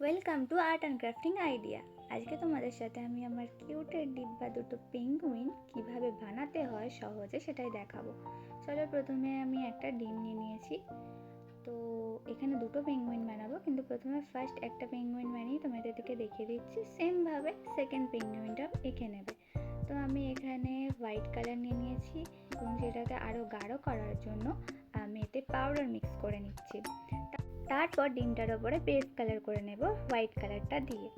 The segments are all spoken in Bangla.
Welcome to art and crafting idea আজকে তোমাদের সাথে আমি আমার কিউটের ডিব্বা দুটো পেঙ্গুইন কীভাবে বানাতে হয় সহজে সেটাই দেখাবো। চলো প্রথমে আমি একটা ডিম নিয়ে নিয়েছি। তো এখানে দুটো পেঙ্গুইন বানাবো, কিন্তু প্রথমে ফার্স্ট একটা পেঙ্গুইন বানিয়ে তোমাদের দিকে দেখিয়ে দিচ্ছি। সেমভাবে সেকেন্ড পেঙ্গুইনটা এঁকে নেবে। তো আমি এখানে হোয়াইট কালার নিয়ে নিয়েছি এবং সেটাকে আরও গাঢ় করার জন্য আমি এতে পাউডার মিক্স করে নিচ্ছি। তারপর ডিমটার ওপরে পেস্ট কালার করে নেব, হোয়াইট কালারটা দিয়ে।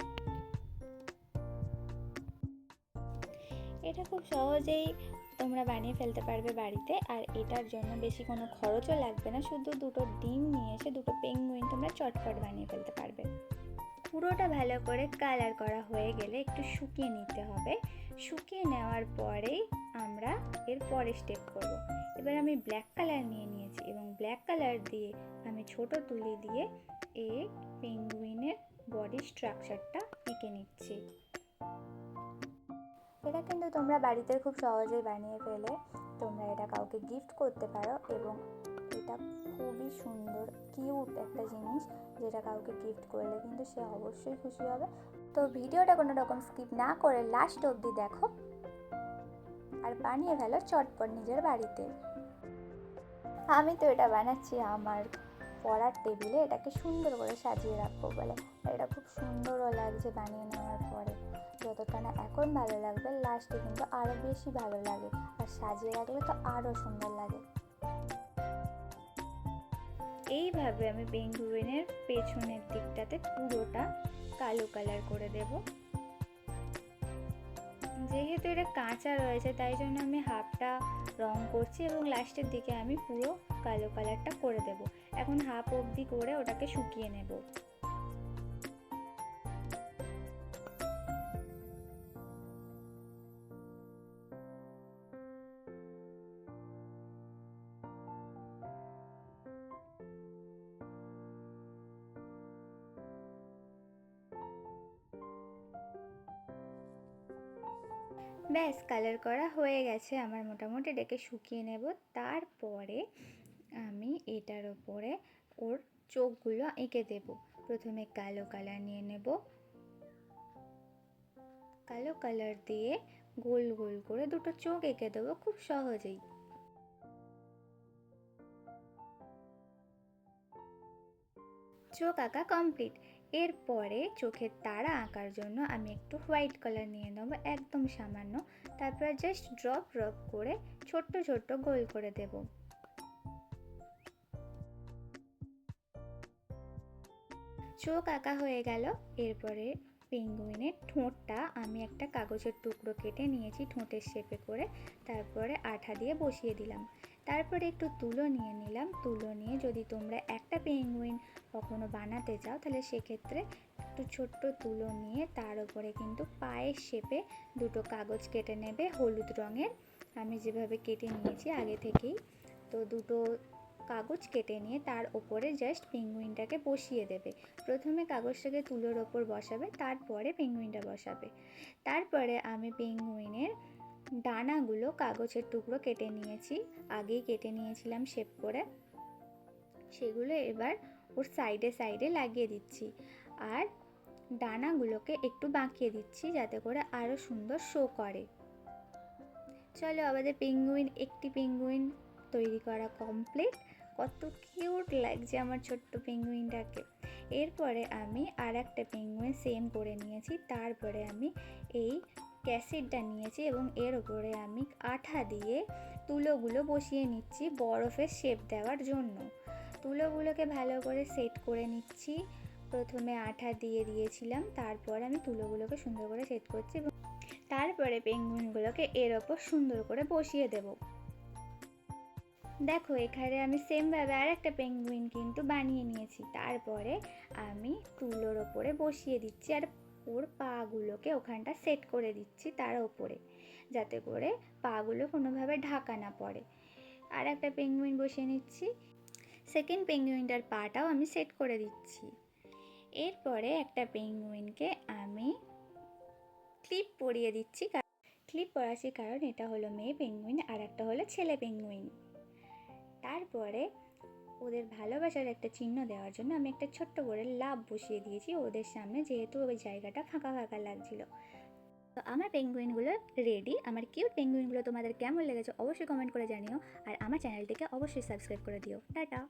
এটা খুব সহজেই তোমরা বানিয়ে ফেলতে পারবে বাড়িতে, আর এটার জন্য বেশি কোনো খরচও লাগবে না, শুধু দুটো ডিম নিয়ে এসে দুটো পেঙ্গুইন তোমরা চটপট বানিয়ে ফেলতে পারবে। পুরোটা ভালো করে কালার করা হয়ে গেলে একটু শুকিয়ে নিতে হবে। শুকিয়ে নেওয়ার পরেই আমরা এর পরে স্টেপ করব। এবার আমি ব্ল্যাক কালার নিয়ে নিয়েছি এবং ব্ল্যাক কালার দিয়ে আমি ছোট তুলি দিয়ে এই পেঙ্গুইনের বডি স্ট্রাকচারটা এঁকে নিচ্ছি। এটা কিন্তু তোমরা বাড়িতে খুব সহজেই বানিয়ে ফেলে। তোমরা এটা কাউকে গিফট করতে পারো এবং এটা খুবই সুন্দর কিউট একটা জিনিস যেটা কাউকে গিফট করলে কিন্তু সে অবশ্যই খুশি হবে। তো ভিডিওটা কোনো রকম স্কিপ না করে লাস্ট অবধি দেখো। আর বানিয়ে ফেলো চটপট নিজের বাড়িতে। আমি তো এটা বানাচ্ছি আমার পড়ার টেবিলে এটাকে সুন্দর করে সাজিয়ে রাখব বলে। এটা খুব সুন্দরও লাগছে বানিয়ে নেওয়ার পরে। যতটা না এখন ভালো লাগবে লাস্টে কিন্তু আরও বেশি ভালো লাগে। আর সাজিয়ে রাখলে তো আরও সুন্দর লাগে। এইভাবে আমি পেঙ্গুইনের পেছনের দিকটাতে পুরোটা কালো কালার করে দেব। যেহেতু এটা কাঁচা রয়েছে, তাই জন্য আমি হাফটা রং করছি এবং লাস্টের দিকে আমি পুরো কালো কালারটা করে দেব। এখন হাফ অবধি করে ওটাকে শুকিয়ে নেব। ব্যাস কালার করা হয়ে গেছে। আমার মোটামুটি ডেকে শুকিয়ে নেব। তারপরে আমি এটার ওপরে ওর চোখগুলো এঁকে দেব। প্রথমে কালো কালার নিয়ে নেব। কালো কালার দিয়ে গোল গোল করে দুটো চোখ এঁকে দেবো খুব সহজেই। চোখ আঁকা কমপ্লিট এরপরে চোখের তারা আঁকার জন্য আমি একটু হোয়াইট কালার নিয়ে নেব, একদম সামান্য। তারপরে জাস্ট ড্রপ ড্রপ করে ছোট্ট ছোট্ট গোল করে দেব। চোখ আঁকা হয়ে গেল। এরপরে পেঙ্গুইনের ঠোঁটটা আমি একটা কাগজের টুকরো কেটে নিয়েছি ঠোঁটের শেপে করে। তারপরে আঠা দিয়ে বসিয়ে দিলাম। তারপরে একটু তুলো নিয়ে নিলাম। তুলো নিয়ে যদি তোমরা একটা পেঙ্গুইন কখনো বানাতে চাও, তাহলে সেক্ষেত্রে একটু ছোট্ট তুলো নিয়ে তার উপরে কিন্তু পায়ের শেপে দুটো কাগজ কেটে নেবে হলুদ রঙের। আমি যেভাবে কেটে নিয়েছি আগে থেকেই। তো দুটো কাগজ কেটে নিয়ে তার ওপরে জাস্ট পেঙ্গুইনটাকে বসিয়ে দেবে। প্রথমে কাগজটাকে তুলোর ওপর বসাবে, তারপরে পেঙ্গুইনটা বসাবে। তারপরে আমি পেঙ্গুইনের ডানাগুলো কাগজের টুকরো কেটে নিয়েছি, আগেই কেটে নিয়েছিলাম শেপ করে। সেগুলো এবার ওর সাইডে সাইডে লাগিয়ে দিচ্ছি আর ডানাগুলোকে একটু বাঁকিয়ে দিচ্ছি যাতে করে আরও সুন্দর শো করে। চলো আমাদের পেঙ্গুইন, একটি পেঙ্গুইন তৈরি করা কমপ্লিট। কত কিউট লাগছে আমার ছোট্ট পেঙ্গুইনটাকে। এরপরে আমি আর একটা পেঙ্গুইন সেম করে নিয়েছি, তারপরে আমি এই ক্যাসিডটা নিয়েছি এবং এর ওপরে আমি আঠা দিয়ে তুলোগুলো বসিয়ে নিচ্ছি বরফের শেপ দেওয়ার জন্য। তুলোগুলোকে ভালো করে সেট করে নিচ্ছি। প্রথমে আঠা দিয়ে দিয়েছিলাম, তারপর আমি তুলোগুলোকে সুন্দর করে সেট করছি এবং তারপরে পেঙ্গুইনগুলোকে এর ওপর সুন্দর করে বসিয়ে দেব। দেখো, এখানে আমি সেমভাবে আর একটা পেঙ্গুইন কিন্তু বানিয়ে নিয়েছি। তারপরে আমি তুলোর ওপরে বসিয়ে দিচ্ছি আর ওর পাগুলোকে ওখানটা সেট করে দিচ্ছি তার ওপরে, যাতে করে পাগুলো কোনোভাবে ঢাকা না পড়ে। আর একটা পেঙ্গুইন বসিয়ে নিচ্ছি। সেকেন্ড পেঙ্গুইনটার পাটাও আমি সেট করে দিচ্ছি। এরপরে একটা পেঙ্গুইনকে আমি ক্লিপ পরিয়ে দিচ্ছি ক্লিপ পরাচ্ছি কারণ এটা হলো মেয়ে পেঙ্গুইন আর একটা হলো ছেলে পেঙ্গুইন তারপরে ওদের ভালোবাসার একটা চিহ্ন দেওয়ার জন্য আমি একটা ছোট্ট করে লাভ বসিয়ে দিয়েছি ওদের সামনে, যেহেতু ওই জায়গাটা ফাঁকা ফাঁকা লাগছিল। তো আমার পেঙ্গুইনগুলো রেডি আমার কিউট পেঙ্গুইনগুলো তোমাদের কেমন লেগেছে অবশ্যই কমেন্ট করে জানিও। আর আমার চ্যানেলটিকে অবশ্যই সাবস্ক্রাইব করে দিও। টাটা!